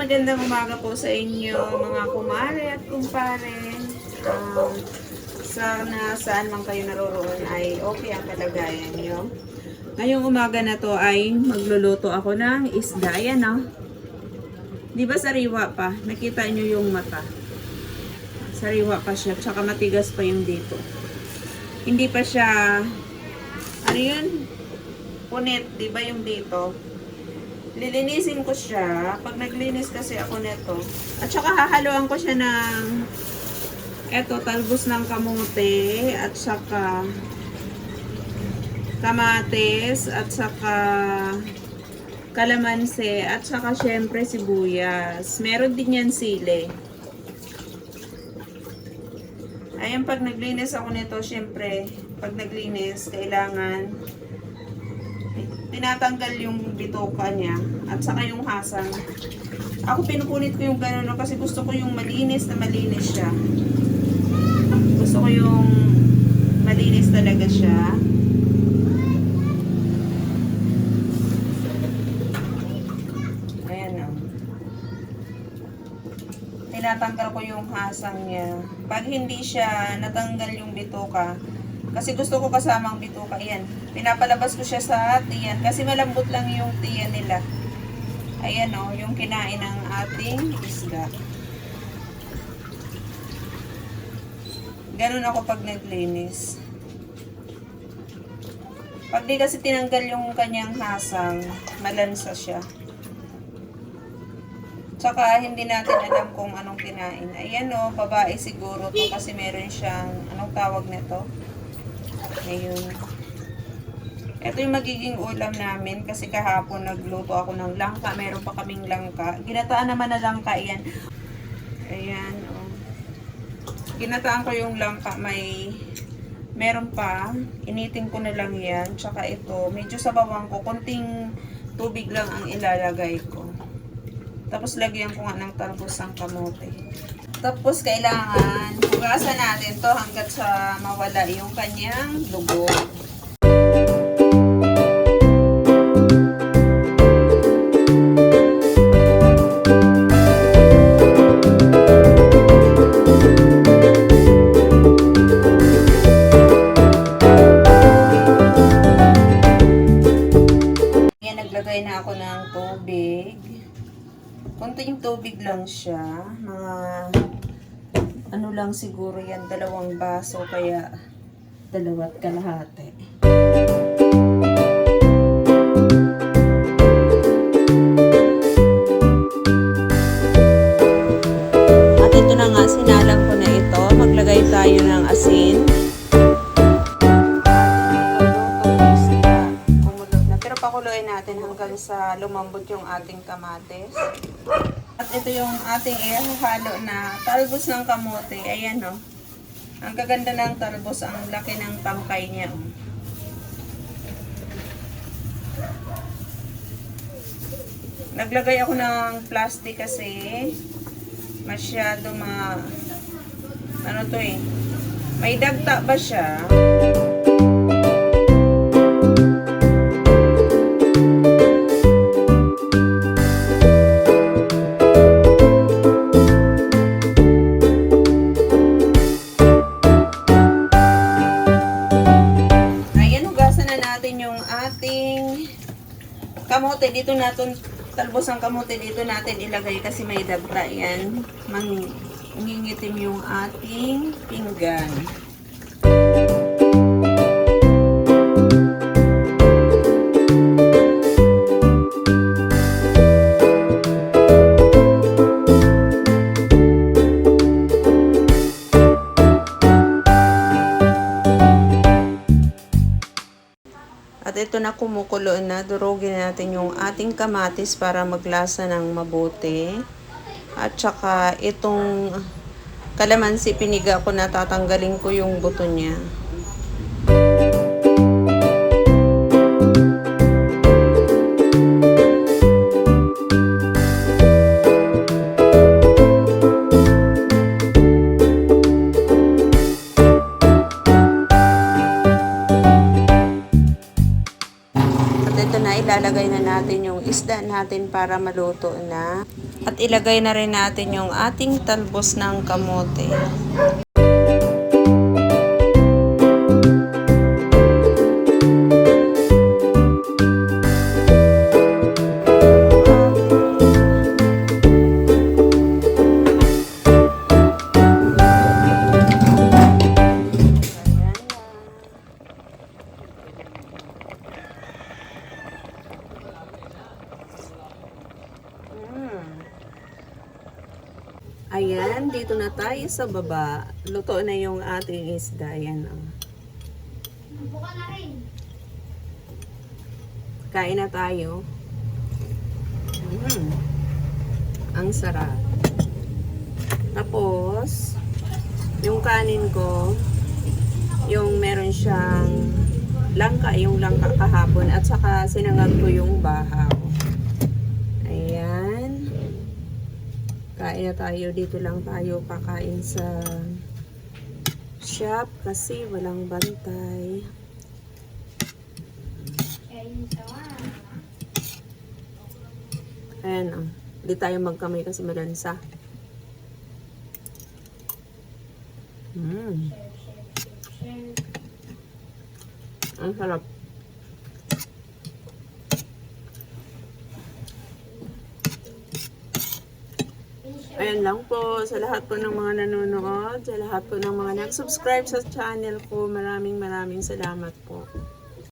magandang umaga po sa inyo mga kumare at kumpare. Um, sana saan man kayo naroroon ay okay ang kalagayan nyo. Ngayong umaga na to ay magluluto ako ng isda. Ayan oh. Di ba sariwa pa? Nakita nyo yung mata. Sariwa pa siya. Tsaka matigas pa yung dito. Hindi pa siya ano yun? Punit. Di ba yung dito? Lilinisin ko siya. Pag naglinis kasi ako nito. At saka hahaluan ko siya ng eto, talbos ng kamote at saka kamates at saka kalamansi at saka syempre sibuyas. Meron din yan sili. Ayan, pag naglinis ako nito, syempre, pag naglinis, kailangan tinatanggal yung bitoka niya at saka yung hasang. Ako pinupunit ko yung gano'n no, kasi gusto ko yung malinis na malinis siya. Gusto ko yung malinis talaga siya. Ayan o. Tinatanggal ko yung hasang niya. Pag hindi siya natanggal yung bitoka, kasi gusto ko kasama ang bituka. Ayan. Pinapalabas ko siya sa tiyan. Kasi malambot lang yung tiyan nila. Ayan o. yung kinain ng ating isda. Ganun ako pag naglinis. Pag di kasi tinanggal yung kanyang hasang, malansa siya. Tsaka hindi natin alam kung anong kinain. Ayan o, babae siguro to kasi meron siyang, anong tawag nito? Ayun. Ito yung magiging ulam namin kasi kahapon nagluto ako ng langka. Meron pa kaming langka. Ginataan naman na langka yan. Ayan. Oh. Ginataan ko yung langka. May meron pa. Initin ko na lang yan. Tsaka ito. Medyo sabawan ko. Kunting tubig lang ang ilalagay ko. Tapos lagyan ko nga ng talbos ng kamote. Tapos kailangan hugasan natin to hanggat sa mawala yung kanyang dugo. Yan, naglagay na ako ng tubig. Kunting tubig lang siya. Mga ano lang siguro yan, dalawang baso kaya dalawat kalahati. Hanggang sa lumambot yung ating kamates. At ito yung ating ihahalo na talbos ng kamote. Ayan o. Ang gaganda ng talbos, ang laki ng tangkay niya. oh. Naglagay ako ng plastic kasi masyado ma... Ano to eh? May dagta ba siya? Kamote. Dito natin, talbos ang kamote dito natin ilagay kasi may dagta yan. Mangingitim yung ating pinggan. Ito na kumukulo na, durugin natin yung ating kamatis para maglasa ng mabuti. At saka itong kalamansi piniga ko na tatanggalin ko yung buto niya. Ito na, natin yung isda natin para maluto na. At ilagay na rin natin yung ating talbos ng kamote. Ayan, dito na tayo sa baba. Luto na yung ating isda. Ayan, oh. Kain na tayo. Mm. Ang sarap. Tapos, yung kanin ko, yung meron siyang langka, yung langka kahapon, at saka sinangag ko yung bahaw. Ayan. Kain na tayo. Dito lang tayo kakain sa shop kasi walang bantay. Kaya Ayan oh. Hindi tayo magkamay kasi malansa. Mm. Share. Ang sarap. Ayan lang po sa lahat po ng mga nanonood, sa lahat po ng mga nag-subscribe sa channel ko. Maraming maraming salamat po.